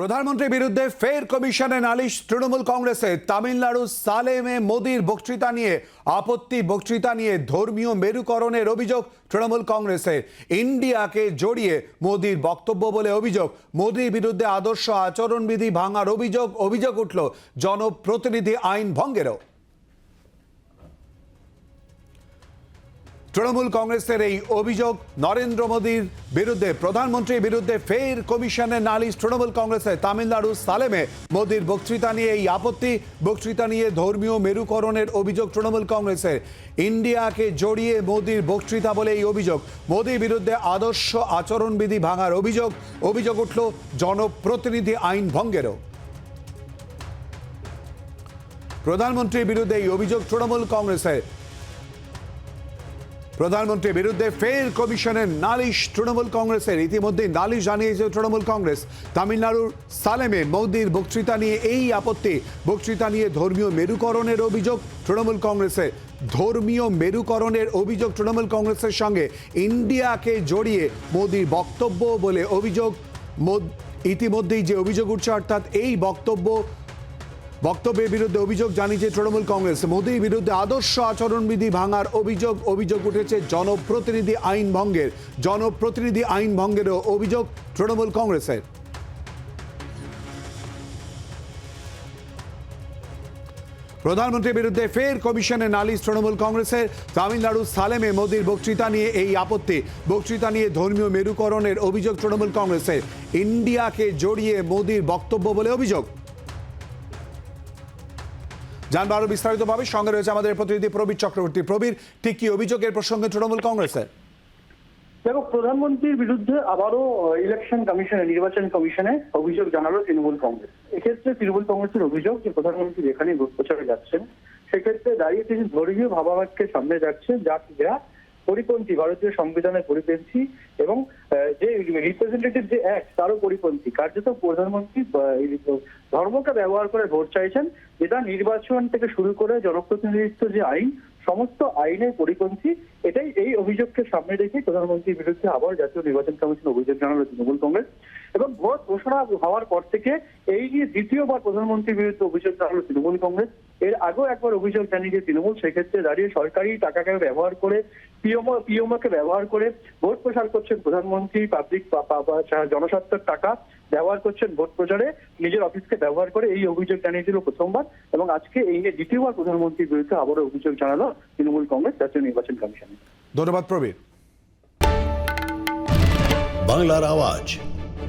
প্রধানমন্ত্রীর বিরুদ্ধে ফের কমিশনে নালিশ তৃণমূল কংগ্রেসে তামিলনাড়ু সালেমে মোদির বক্তৃতা নিয়ে, আপত্তি বক্তৃতা নিয়ে ধর্মীয় মেরুকরণের অভিযোগ তৃণমূল কংগ্রেসে। ইন্ডিয়াকে জড়িয়ে মোদির বক্তব্য বলে অভিযোগ। মোদির বিরুদ্ধে আদর্শ আচরণবিধি ভাঙার অভিযোগ অভিযোগ উঠল জনপ্রতিনিধি আইন ভঙ্গেরও। তৃণমূল কংগ্রেসের এই অভিযোগ নরেন্দ্র মোদীর বিরুদ্ধে, প্রধানমন্ত্রীর বিরুদ্ধে ফের কমিশনের নালিশ তৃণমূল কংগ্রেসের তামিলনাড়ু সালেমে। মোদীর বক্তৃতা নিয়ে এই আপত্তি, বক্তৃতা নিয়ে ধর্মীয় মেরুকরণের অভিযোগ তৃণমূল কংগ্রেসের। ইন্ডিয়াকে জড়িয়ে মোদীর বক্তৃতা বলে এই অভিযোগ, মোদীর বিরুদ্ধে আদর্শ আচরণবিধি ভাঙার অভিযোগ অভিযোগ উঠল জনপ্রতিনিধি আইন ভঙ্গেরও। প্রধানমন্ত্রীর বিরুদ্ধে এই অভিযোগ তৃণমূল কংগ্রেসের। প্রধানমন্ত্রীর বিরুদ্ধে ফের কমিশনের নালিশ তৃণমূল কংগ্রেসের। ইতিমধ্যে নালিশ জানিয়েছে তৃণমূল কংগ্রেস। তামিলনাড়ুর সালেমে মোদির বক্তৃতা নিয়ে এই আপত্তি। বক্তৃতা নিয়ে ধর্মীয় মেরুকরণের অভিযোগ তৃণমূল কংগ্রেসের ধর্মীয় মেরুকরণের অভিযোগ তৃণমূল কংগ্রেসের সঙ্গে ইন্ডিয়াকে জড়িয়ে মোদির বক্তব্য বলে অভিযোগ। ইতিমধ্যেই যে অভিযোগ উঠছে, অর্থাৎ এই বক্তব্য বক্তব্যের বিরুদ্ধে অভিযোগ জানিয়েছে তৃণমূল কংগ্রেস। মোদীর বিরুদ্ধে আদর্শ আচরণবিধি ভাঙার অভিযোগ অভিযোগ উঠেছে জনপ্রতিনিধি আইন ভঙ্গের। জনপ্রতিনিধি আইন ভঙ্গেরও অভিযোগ তৃণমূল কংগ্রেসের। প্রধানমন্ত্রীর বিরুদ্ধে ফের কমিশনে নালিশ তৃণমূল কংগ্রেসের। তামিলনাড়ু সালেমে মোদীর বক্তৃতা নিয়ে এই আপত্তি। বক্তৃতা নিয়ে ধর্মীয় মেরুকরণের অভিযোগ তৃণমূল কংগ্রেসের। ইন্ডিয়াকে জড়িয়ে মোদীর বক্তব্য বলে অভিযোগ। জানব আরও বিস্তারিতভাবে সঙ্গে রয়েছে আমাদের প্রতিনিধি প্রবীর চক্রবর্তী। প্রবীর, ঠিক কি অভিযোগের প্রসঙ্গে তৃণমূল কংগ্রেসের? দেখো, প্রধানমন্ত্রীর বিরুদ্ধে আবারও ইলেকশন কমিশনে নির্বাচন কমিশনে অভিযোগ জানালো তৃণমূল কংগ্রেস। এক্ষেত্রে তৃণমূল কংগ্রেসের অভিযোগ যে প্রধানমন্ত্রী যেখানে প্রচারে যাচ্ছেন, সেক্ষেত্রে দাঁড়িয়ে তিনি ধর্মীয় ভাবাবেগকে সামনে যাচ্ছেন যা যা পরিপন্থী ভারতীয় সংবিধানের পরিপন্থী এবং রিপ্রেজেন্টেটিভ যে অ্যাক্ট তারও পরিপন্থী। কার্যত প্রধানমন্ত্রী ধর্মকে ব্যবহার করে ভোট চাইছেন যেটা নির্বাচন থেকে শুরু করে জনপ্রতিনিধিত্ব যে আইন, সমস্ত আইনের পরিপন্থী, এটাই এই অভিযোগকে সামনে রেখে প্রধানমন্ত্রীর বিরুদ্ধে আবার জাতীয় নির্বাচন কমিশন অভিযোগ জানালো তৃণমূল কংগ্রেস। এবং ভোট ঘোষণা হওয়ার পর থেকে এই যে দ্বিতীয়বার প্রধানমন্ত্রীর বিরুদ্ধে অভিযোগ জানালো তৃণমূল কংগ্রেস এর আগেও একবার অভিযোগ জানিয়েছে তৃণমূল সেক্ষেত্রে দাঁড়িয়ে সরকারি টাকাকে ব্যবহার করে পিএমও পিএমওকে ব্যবহার করে ভোট প্রচার করছেন প্রধানমন্ত্রী পাবলিক জনস্বার্থের টাকা ব্যবহার করছেন ভোট প্রচারে নিজের অফিসকে ব্যবহার করে এই অভিযোগ জানিয়েছিল প্রথমবার এবং আজকে এই নিয়ে দ্বিতীয়বার প্রধানমন্ত্রীর বিরুদ্ধে আবারও অভিযোগ জানালো তৃণমূল কংগ্রেস জাতীয় নির্বাচন কমিশনে। ধন্যবাদ প্রবীর। বাংলার আওয়াজ।